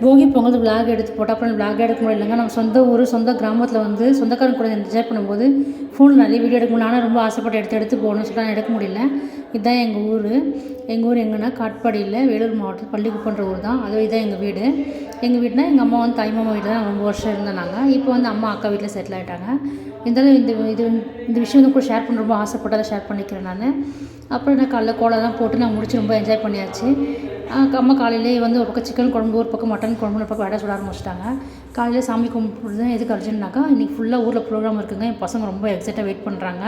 போகி Pongal vlog எடுத்து போட்டால் அப்புறம் விளாக் எடுக்க முடியலங்க நம்ம சொந்த ஊர் சொந்த கிராமத்தில் வந்து சொந்தக்காரங்க கூட என்ஜாய் பண்ணும்போது ஃபோனில் நிறைய வீடியோ எடுக்க முடியல ஆனால் ரொம்ப ஆசைப்பட்டு எடுத்து எடுத்து போகணும்னு சொல்லிட்டு எடுக்க முடியல. இதுதான் எங்கள் ஊர். எங்கள் ஊர் எங்கன்னா காட்பாடியில் வேலூர் மாவட்டத்தில் பள்ளிக்குப்பன்ற ஊர் தான். அதுவும் இதுதான் எங்கள் வீடு. எங்கள் வீடுனா எங்கள் அம்மா வந்து தாய்மாமா வீட்டில் தான் ரொம்ப வருஷம் இருந்தனாங்க. இப்போ வந்து அம்மா அக்கா வீட்டில் செட்டில் ஆகிட்டாங்க இருந்தாலும் இந்த இது இந்த விஷயம் வந்து கூட ஷேர் பண்ண ரொம்ப ஆசைப்பட்டு அதை ஷேர் பண்ணிக்கிறேன் நான். அப்புறம் என்ன காலைல கோலம்லாம் போட்டு நான் முடிச்சு ரொம்ப என்ஜாய் பண்ணியாச்சு. அம்மா காலையிலேயே வந்து ஒரு பக்கம் சிக்கன் குழம்பு ஒரு பக்கம் மட்டன் குழம்பு ஒரு பக்கம் வடை சுட ஆரம்பிச்சிட்டாங்க. காலையில் சாமி கும்பிட்டு எதுக்கு அர்ஜென்ட்னாக்கா இன்றைக்கி ஃபுல்லாக ஊரில் ப்ரோக்ராம் இருக்குங்க. என் பசங்க ரொம்ப எக்ஸைட்டாக வெயிட் பண்ணுறாங்க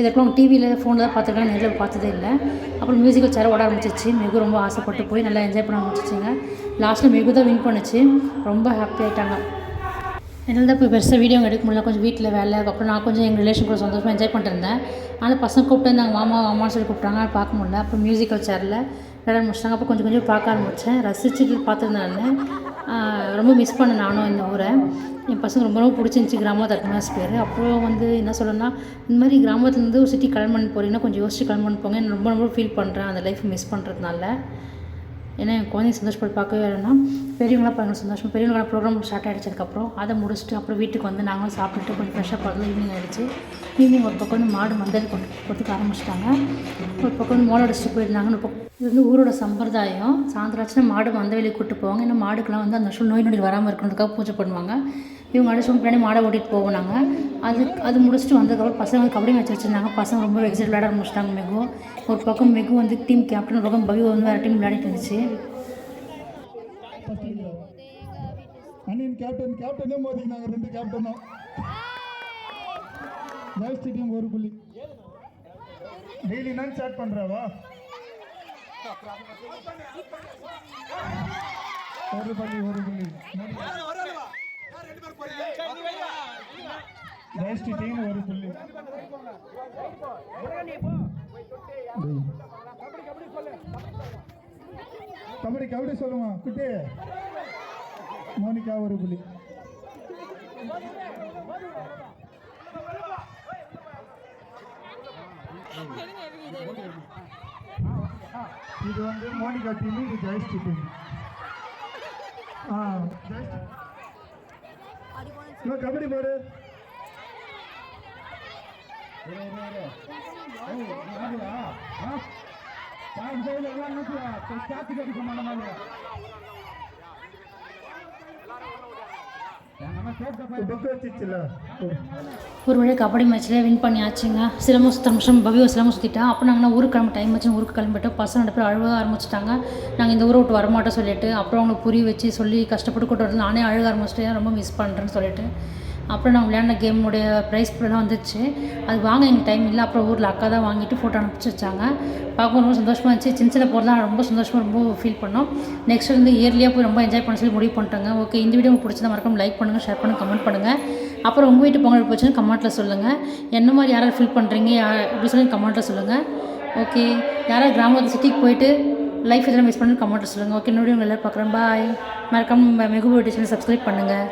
இதற்கும் டிவியில் ஃபோனில் தான் பார்த்துருக்காங்க. நேரில் பார்த்ததே இல்லை. அப்புறம் மியூசிக்கல் சேர ஓட ஆரம்பிச்சிச்சு மிகு ரொம்ப ஆசைப்பட்டு போய் நல்லா என்ஜாய் பண்ண ஆரம்பிச்சிச்சிங்க லாஸ்ட்டில் மிகு தான் வின் பண்ணுச்சு. ரொம்ப ஹாப்பி ஆகிட்டாங்க என்னால் தான் இப்போ பெருசாக வீடியோ எடுக்க முடியல. கொஞ்சம் வீட்டில் வேலை அப்புறம் நான் கொஞ்சம் எங்கள் ரிலேஷன் கூட சந்தோஷமாக என்ஜாய் பண்ணிட்டு இருந்தேன் ஆனால் பசங்க கூப்பிட்டு இருந்தாங்க மாமா மாமான்னு சொல்லி கூப்பிட்டாங்க. பார்க்க முடியல. அப்புறம் மியூசிக்கல் சேரில் விளையாட முடிச்சிட்டாங்க. அப்போ கொஞ்சம் கொஞ்சம் பார்க்க ஆரம்பித்தேன் ரசிச்சுட்டு பார்த்துருந்தேன் ரொம்ப மிஸ் பண்ணேன் நானும் இந்த ஊரை. என் பசங்க ரொம்ப ரொம்ப பிடிச்சிருந்துச்சி கிராமத்து அட்மாஸ்பியர் அப்புறம் வந்து என்ன சொல்லணும்னா இந்த மாதிரி கிராமத்துலேருந்து ஒரு சிட்டி கிளம்பி போகிறீங்கன்னா கொஞ்சம் யோசிச்சு கிளம்பி போங்க. ரொம்ப ரொம்ப ஃபீல் பண்ணுறேன் அந்த லைஃப் மிஸ் பண்ணுறதுனால ஏன்னா என் குழந்தைங்க சந்தோஷப்பட்டு பார்க்கவே வேணும்னா பெரியவங்களாம் பாருங்க சந்தோஷம். பெரியவங்களா ப்ரோக்ராம் ஸ்டார்ட் ஆகிடுச்சதுக்கப்புறம் அதை முடிச்சுட்டு அப்புறம் வீட்டுக்கு வந்து நாங்களும் சாப்பிட்டுட்டு கொஞ்சம் ஃப்ரெஷ்ஷாக பார்த்து ஈவினிங் ஆகிடுச்சு ஈவினிங் ஒரு பக்கம் வந்து மாடு மந்தல் கொண்டு கொடுத்துக்க ஆரம்பிச்சிட்டாங்க. ஒரு பக்கம் வந்து மோளை அடிச்சுட்டு போயிருந்தாங்க ஒரு பக்கம். இது வந்து ஊரோட சம்பிரதாயம். சாயந்தரம் ஆச்சுன்னா மாடு மந்த வெளியே கூப்பிட்டு போவாங்க. ஏன்னா மாடுக்கெல்லாம் வந்து அந்த வருஷம் நோய் நொடி வராமல் இருக்கணுன்றதுக்காக பூஜை பண்ணுவாங்க. இவங்க அடிச்சு பின்னாடி மாடை ஓட்டிகிட்டு போவாங்க அது அது முடிச்சுட்டு வந்ததுக்கப்புறம் பசங்க கபடி மேட்ச் வச்சுருந்தாங்க. பசங்க ரொம்ப எக்ஸைட் விளையாட ஆரம்பிச்சிட்டாங்க மிகவும் ஒரு பக்கம் மிகவும் வந்து டீம் கேப்டன் ஒரு பக்கம் பவி வந்து வேறு டீம் விளையாடிட்டு இருந்துச்சு. அண்ணன் கேப்டன் கேப்டனே மோதிக்கினாங்க ரெண்டு கேப்டனும் ஜெயஸ்ரீ டீம் ஒரு புள்ளி. டெய்லி நான் ஸ்டார்ட் பண்றாவா ஒரு புள்ளி ஒரு புள்ளி. ஜெயஸ்ரீ டீம் ஒரு புள்ளி கபடி கபடி சொல்லுமா குட்டி? மோனிகா ஒரு புள்ளி இது வந்து மோனிகா டீம் இது ஜெயஸ்ரீ டீம் ஆ கபடி போடு. வச்சிச்சுல. ஒரு வழியாக கபடி மேட்ச்சில் வின் பண்ணியாச்சுங்க. சிலம்பம் சுத்த நிமிஷம் பவி ஒரு சிலம்பம் சுற்றிட்டா அப்போ நாங்கள் ஊருக்கு கிளம்ப டைம் வச்சு ஊருக்கு கிளம்பிட்டோம். பசங்க ரெண்டு பேர் அழுக ஆரம்பிச்சிட்டாங்க. நாங்கள் இந்த ஊரை விட்டு வரமாட்டோம் சொல்லிட்டு அப்புறம் அவங்களுக்கு புரிய வச்சு சொல்லி கஷ்டப்பட்டு கூட்டு வரது நானே அழுக ஆரம்பிச்சிட்டேன். ரொம்ப மிஸ் பண்ணுறேன்னு சொல்லிட்டு. அப்புறம் நான் விளையாடின கேமுடைய ப்ரைஸ் எல்லாம் வந்துச்சு. அது வாங்க எங்களுக்கு டைம் இல்லை. அப்புறம் ஊரில் அக்கா தான் வாங்கிட்டு ஃபோட்டோ அனுப்பிச்சி வச்சாங்க. பார்க்க ரொம்ப சந்தோஷமாக இருந்துச்சு. சின்ன சின்ன போகிறதுலாம் ரொம்ப சந்தோஷமாக ரொம்ப ஃபீல் பண்ணோம். நெக்ஸ்ட் வந்து இயர்லியாக போய் ரொம்ப என்ஜாய் பண்ண சொல்லி முடிவு பண்ணிட்டாங்க. ஓகே இந்த வீடியோ உங்களுக்கு பிடிச்சதா மறக்காம லைக் பண்ணுங்கள் ஷேர் பண்ணுங்கள் கமெண்ட் பண்ணுங்கள் அப்புறம் உங்கள் வீட்டு பொங்கல் போச்சுன்னு கமெண்ட்டில் சொல்லுங்கள் என்ன மாதிரி யாராவது ஃபீல் பண்ணுறீங்க யா- அப்படி சொல்லி கமெண்ட்டில் சொல்லுங்கள் ஓகே யாராவது கிராமத்து சிட்டிக்கு போயிட்டு லைஃப் இதெல்லாம் மிஸ் பண்ணி கமெண்ட்டில் சொல்லுங்கள் ஓகே இன்னொரு உங்களை எல்லோரும் பார்க்குறேன். பாய் மறக்காம மெகு சேனல் சப்ஸ்கிரைப் பண்ணுங்கள்